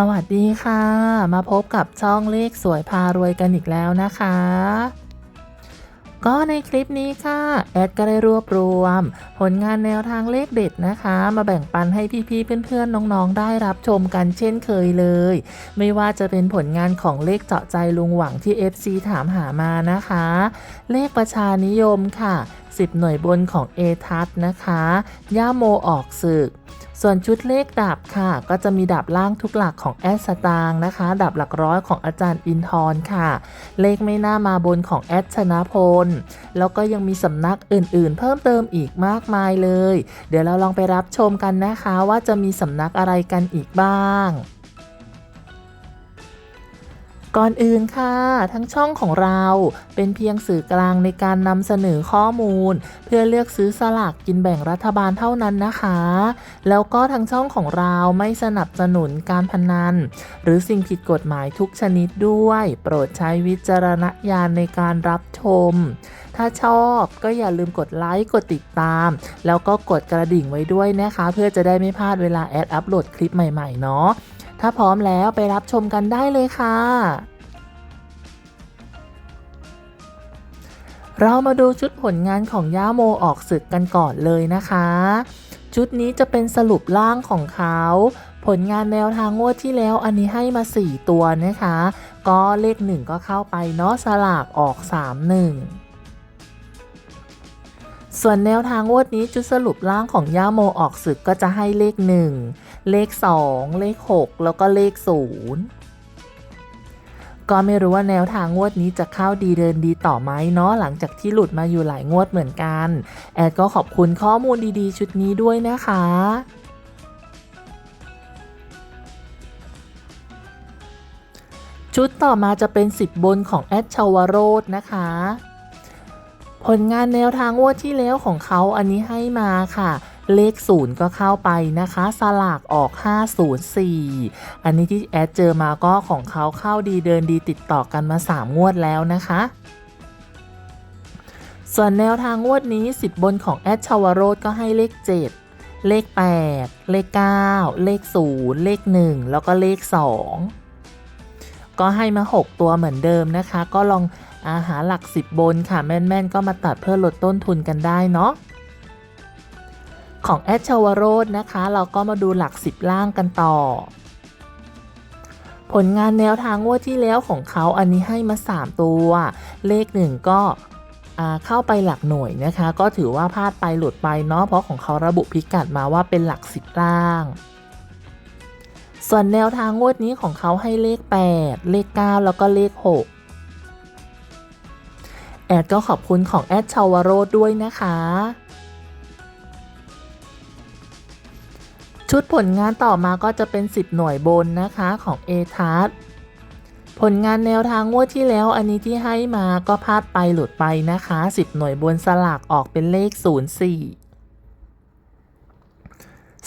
สวัสดีค่ะ มาพบกับช่องเลขสวยพารวยกันอีกแล้วนะคะ ก็ในคลิปนี้ค่ะ แอดก็ได้รวบรวม ผลงานแนวทางเลขเด็ดนะคะ มาแบ่งปันให้พี่ๆเพื่อนๆน้องๆ ได้รับชมกันเช่นเคยเลย ไม่ว่าจะเป็นผลงานของเลขเจาะใจลุงหวังที่ FC ถามหามานะคะ เลขประชานิยมค่ะ 10 หน่วยบนของเอทัศนะคะ ย่าโมออกศึก ส่วนชุดเลขดับค่ะ ก็จะมีดับล่างทุกหลักของแอดสตางนะคะดับหลักร้อยของอาจารย์อินทร์ค่ะ เลขไม่น่ามาบนของแอดชนะพล แล้วก็ยังมีสำนักอื่นๆ เพิ่มเติมอีกมากมายเลย เดี๋ยวเราลองไปรับชมกันนะคะว่าจะมีสำนักอะไรกันอีกบ้าง ก่อนอื่นค่ะ ทั้งช่องของเราเป็นเพียงสื่อกลางในการนำเสนอข้อมูล เพื่อเลือกซื้อสลากกินแบ่งรัฐบาลเท่านั้นนะคะ แล้วก็ทางช่องของเราไม่สนับสนุนการพนัน หรือสิ่งผิดกฎหมายทุกชนิดด้วย โปรดใช้วิจารณญาณในการรับชม ถ้าชอบก็อย่าลืมกดไลค์กดติดตาม แล้วก็กดกระดิ่งไว้ด้วยนะคะ เพื่อจะได้ไม่พลาดเวลาแอดอัปโหลดคลิปใหม่ๆเนาะ ถ้าพร้อมแล้วไปรับชมกันได้เลยค่ะ เรามาดูชุดผลงานของย่าโมออกศึกกันก่อนเลยนะคะ ชุดนี้จะเป็นสรุปล่างของเขาผลงานแนวทางงวดที่แล้วอันนี้ให้มา 4 ตัวนะคะ ก็เลข 1 ก็เข้าไปเนาะสลากออก 3 1 ส่วนแนวทางงวดนี้ชุดสรุปล่างของย่าโมออกศึกก็จะให้เลข 1 เลข 2 เลข 6 แล้วก็เลข 0 ก็ไม่รู้ว่าแนวทางงวดนี้จะเข้าดีเดินดีต่อไหมเนาะหลังจากที่หลุดมาอยู่หลายงวดเหมือนกัน แอดก็ขอบคุณข้อมูลดีๆ ชุดนี้ด้วยนะคะชุดต่อมาจะเป็น 10 บนของแอดชาวโรดนะคะ ผลงานแนวทางงวดที่แล้วของเขาอันนี้ให้มาค่ะ เลขศูนย์ก็เข้าไปนะคะ สลากออก 504 อันนี้ที่แอดเจอมาก็ของเขาเข้าดีเดินดีติดต่อกันมา 3 งวดแล้วนะคะส่วนแนวทางงวดนี้ 10 บนของแอดชาวโรดก็ให้เลข 7 เลข 8 เลข 9 เลข 0 เลข 1 แล้วก็เลข 2 ก็ให้มา 6 ตัวเหมือนเดิมนะคะ ก็ลองอาหาหลัก 10 บนค่ะ แม่น ๆ ก็มาตัดเพื่อลดต้นทุนกันได้เนาะ ของแอดชาวโรดนะคะ เราก็มาดูหลัก 10 ล่างกันต่อ ผลงานแนวทางงวดที่แล้วของเขาอันนี้ให้มา 3 ตัว เลข 1 ก็เข้าไปหลักหน่วยนะคะ ก็ถือว่าพลาดไปหลุดไปเนาะเพราะของเขาระบุพิกัดมาว่าเป็นหลัก 10 ล่าง ส่วนแนวทางงวดนี้ของเขาให้เลข 8 เลข 9 แล้วก็เลข 6แอดก็ขอบคุณของแอดชาวโรดด้วยนะคะ ชุดผลงานต่อมาก็จะเป็น 10 หน่วยบนนะคะของ a t a s ผลงานแนวทางงวดที่แล้วอันนี้ที่ให้มาก็พลาดไปหลุดไปนะคะ 10 หน่วยบนสลากออกเป็นเลข 04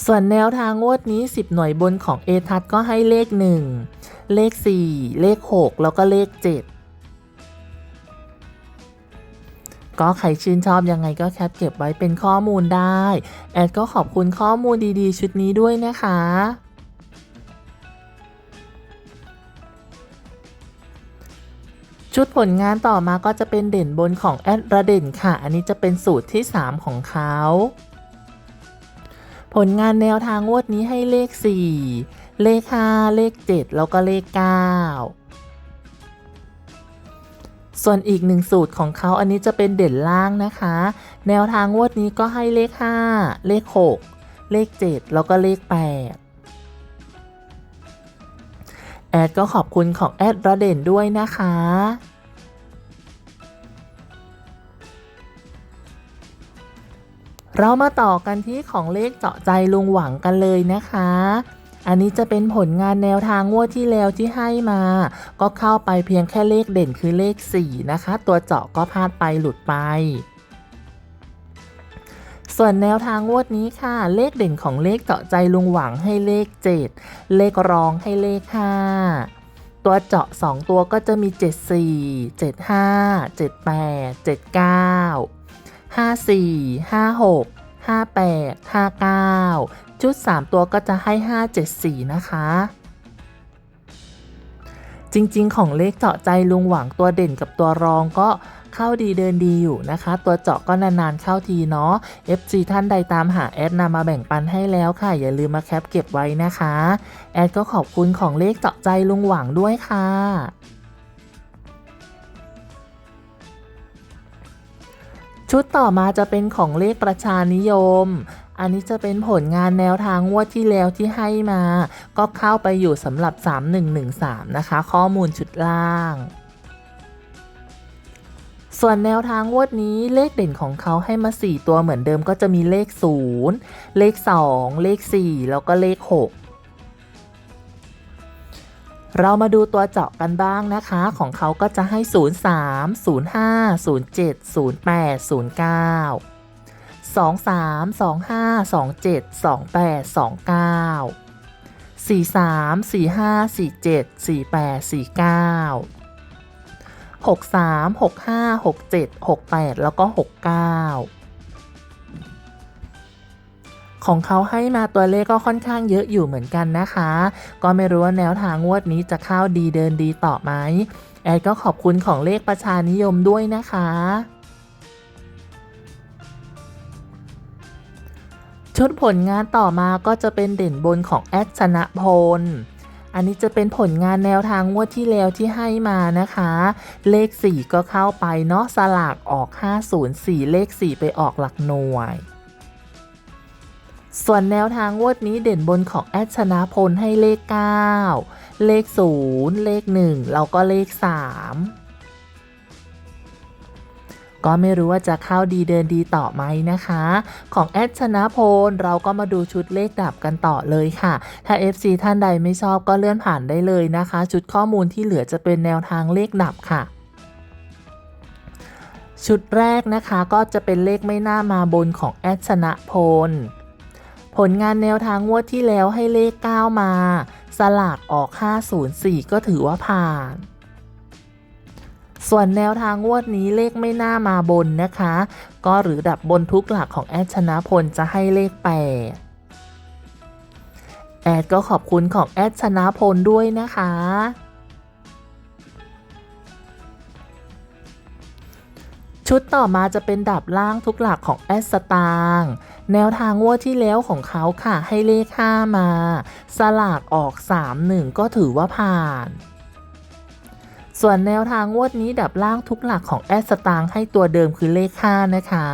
ส่วนแนวทางงวดนี้ 10 หน่วยบนของ a t a s ก็ให้เลข 1 เลข 4 เลข 6 แล้วก็เลข 7 ก็ใครชื่นชอบยังไงก็แคปเก็บไว้เป็นข้อมูลได้ แอดก็ขอบคุณข้อมูลดีๆ ชุดนี้ด้วยนะคะชุดผลงานต่อมาก็จะเป็นเด่นบนของแอดระเด่นค่ะ อันนี้จะเป็นสูตรที่ 3 ของเขา ผลงานแนวทางงวดนี้ให้เลข 4 เลข 5 เลข 7 แล้วก็เลข 9 ส่วนอีกหนึ่งสูตรของเขาอันนี้จะเป็นเด่นล่างนะคะ แนวทางงวดนี้ก็ให้เลข 5 เลข 6 เลข 7 แล้วก็เลข 8 แอดก็ขอบคุณของแอดระเด่นด้วยนะคะเรามาต่อกันที่ของเลขเจาะใจลุงหวังกันเลยนะคะ อันนี้จะเป็นผลงานแนวทางงวดที่แล้วที่ให้มา ก็เข้าไปเพียงแค่เลขเด่นคือเลข 4 นะคะ ตัวเจาะก็พลาดไปหลุดไป ส่วนแนวทางงวดนี้ค่ะ เลขเด่นของเลขเจาะใจลุงหวังให้เลข 7 เลขรองให้เลข 5ตัวเจาะ 2 ตัวก็จะมี 74 75 78 79 54 56 58 59 ชุด 3 ตัวก็จะให้ 574 นะคะ จริงๆ ของเลขเจาะใจลุงหวังตัวเด่นกับตัวรองก็เข้าดีเดินดีอยู่นะคะ ตัวเจาะก็นานๆเข้าทีเนาะ FC ท่านใดตามหาแอดนำมาแบ่งปันให้แล้วค่ะ อย่าลืมมาแคปเก็บไว้นะคะ แอดก็ขอบคุณของเลขเจาะใจลุงหวังด้วยค่ะ ชุดต่อมาจะเป็นของเลขประชานิยม อันนี้จะเป็นผลงานแนวทางงวดที่แล้วที่ให้มา ก็เข้าไปอยู่สำหรับ 3113 นะคะ ข้อมูลชุดล่าง ส่วนแนวทางงวดนี้เลขเด่นของเขาให้มา 4 ตัวเหมือนเดิมก็จะมีเลข 0 เลข 2 เลข 4 แล้วก็เลข 6 เรามาดูตัวเจาะกันบ้างนะคะ ของเขาก็จะให้ 03 05 07 08 09 23 25 27 28 29 43 45 47 48 49 63 65 67 68 แล้วก็ 69 ของเขาให้มาตัวเลขก็ค่อนข้างเยอะอยู่เหมือนกันนะคะ ก็ไม่รู้ว่าแนวทางงวดนี้จะเข้าดีเดินดีต่อไหมแอดก็ขอบคุณของเลขประชานิยมด้วยนะคะชุดผลงานต่อมาก็จะเป็นเด่นบนของแอดชนะพล อันนี้จะเป็นผลงานแนวทางงวดที่แล้วที่ให้มานะคะ เลข 4 ก็เข้าไปเนาะสลากออก 504 เลข 4 ไปออกหลักหน่วย ส่วนแนวทางงวดนี้เด่นบนของแอดชนะพลให้เลข 9 เลข 0 เลข 1 แล้วก็เลข 3 ก็ไม่รู้ว่าจะเข้าดีเดินดีต่อไหมนะคะ ของแอดชนะพลเราก็มาดูชุดเลขดับกันต่อเลยค่ะ ถ้า FC ท่านใดไม่ชอบก็เลื่อนผ่านได้เลยนะคะ ชุดข้อมูลที่เหลือจะเป็นแนวทางเลขดับค่ะชุดแรกนะคะก็จะเป็นเลขไม่น่ามาบนของแอดชนะพล ผลงานแนวทางงวดที่แล้วให้เลข 9 มา สลากออก 504 ก็ถือว่าผ่าน ส่วนแนวทางงวดนี้เลขไม่น่ามาบนนะคะ ก็หรือดับบนทุกหลักของแอดชนะพลจะให้เลข 8 แอดก็ขอบคุณของแอดชนะพลด้วยนะคะชุดต่อมาจะเป็นดับล่างทุกหลักของแอดสตาง แนวทางงวดที่แล้วของเขาค่ะให้เลข5มา สลากออก 3-1 ก็ถือว่าผ่าน ส่วนแนวทางงวดนี้ดับล่างทุกหลักของแอดสตางให้ตัวเดิมคือเลข5นะคะ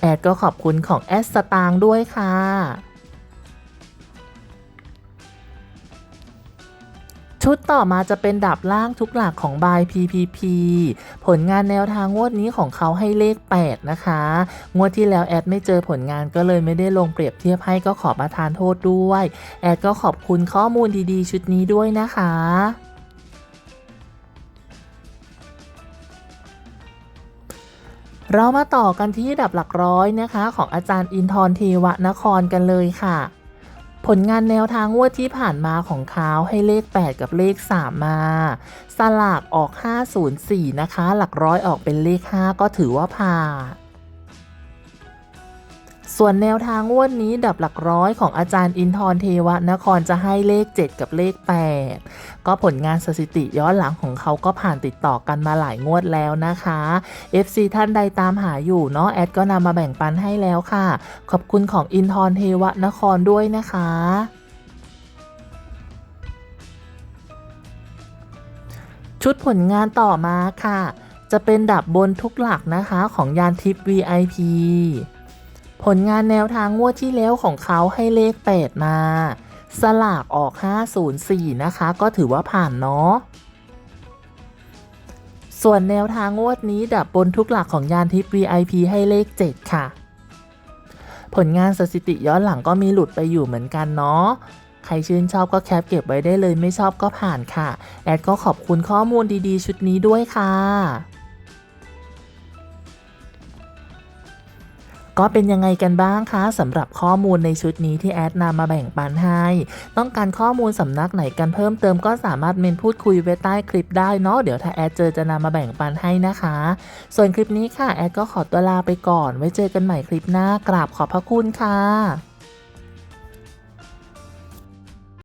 แอดก็ขอบคุณของแอดสตางด้วยค่ะ ชุดต่อมาจะเป็นดับล่างทุกหลักของบาย PPP ผลงานแนวทางงวดนี้ของเขาให้เลข 8 นะคะ งวดที่แล้วแอดไม่เจอผลงานก็เลยไม่ได้ลงเปรียบเทียบให้ก็ขอประทานโทษด้วย แอดก็ขอบคุณข้อมูลดีๆ ชุดนี้ด้วยนะคะเรามาต่อกันที่ดับหลักร้อยนะคะ ของอาจารย์อินทร์เทวะนครกันเลยค่ะ ผลงานแนวทางงวดที่ผ่านมาของเขาให้เลข 8 กับเลข 3 มา สลากออก 504 นะคะ หลักร้อยออกเป็นเลข 5 ก็ถือว่าผ่าน ส่วนแนวทางงวดนี้ดับหลักร้อยของอาจารย์อินทร์เทวะนครจะให้เลข 7 กับเลข 8 ก็ผลงานสถิติย้อนหลังของเขาก็ผ่านติดต่อกันมาหลายงวดแล้วนะคะ FC ท่านใดตามหาอยู่เนาะแอดก็นำมาแบ่งปันให้แล้วค่ะ ขอบคุณของอินทร์เทวะนครด้วยนะคะชุดผลงานต่อมาค่ะ จะเป็นดับบนทุกหลักนะคะของยานทิป VIP ผลงานแนวทางงวดที่แล้วของเขาให้เลข 8 มา สลากออก 504 นะคะ ก็ถือว่าผ่านเนาะส่วนแนวทางงวดนี้ดับบนทุกหลักของยานทิป VIP ให้เลข 7 ค่ะ ผลงานสถิติย้อนหลังก็มีหลุดไปอยู่เหมือนกันเนาะใครชื่นชอบก็แคปเก็บไว้ได้เลยไม่ชอบก็ผ่านค่ะ แอดก็ขอบคุณข้อมูลดีๆ ชุดนี้ด้วยค่ะ ก็เป็นยังไงกันบ้างคะสำหรับข้อมูลในชุดนี้ที่แอดนำมาแบ่งปันให้ ต้องการข้อมูลสำนักไหนกันเพิ่มเติมก็สามารถเมนพูดคุยไว้ใต้คลิปได้เนาะเดี๋ยวถ้าแอดเจอจะนำมาแบ่งปันให้นะคะ ส่วนคลิปนี้ค่ะแอดก็ขอตัวลาไปก่อน ไว้เจอกันใหม่คลิปหน้ากราบขอบพระคุณค่ะ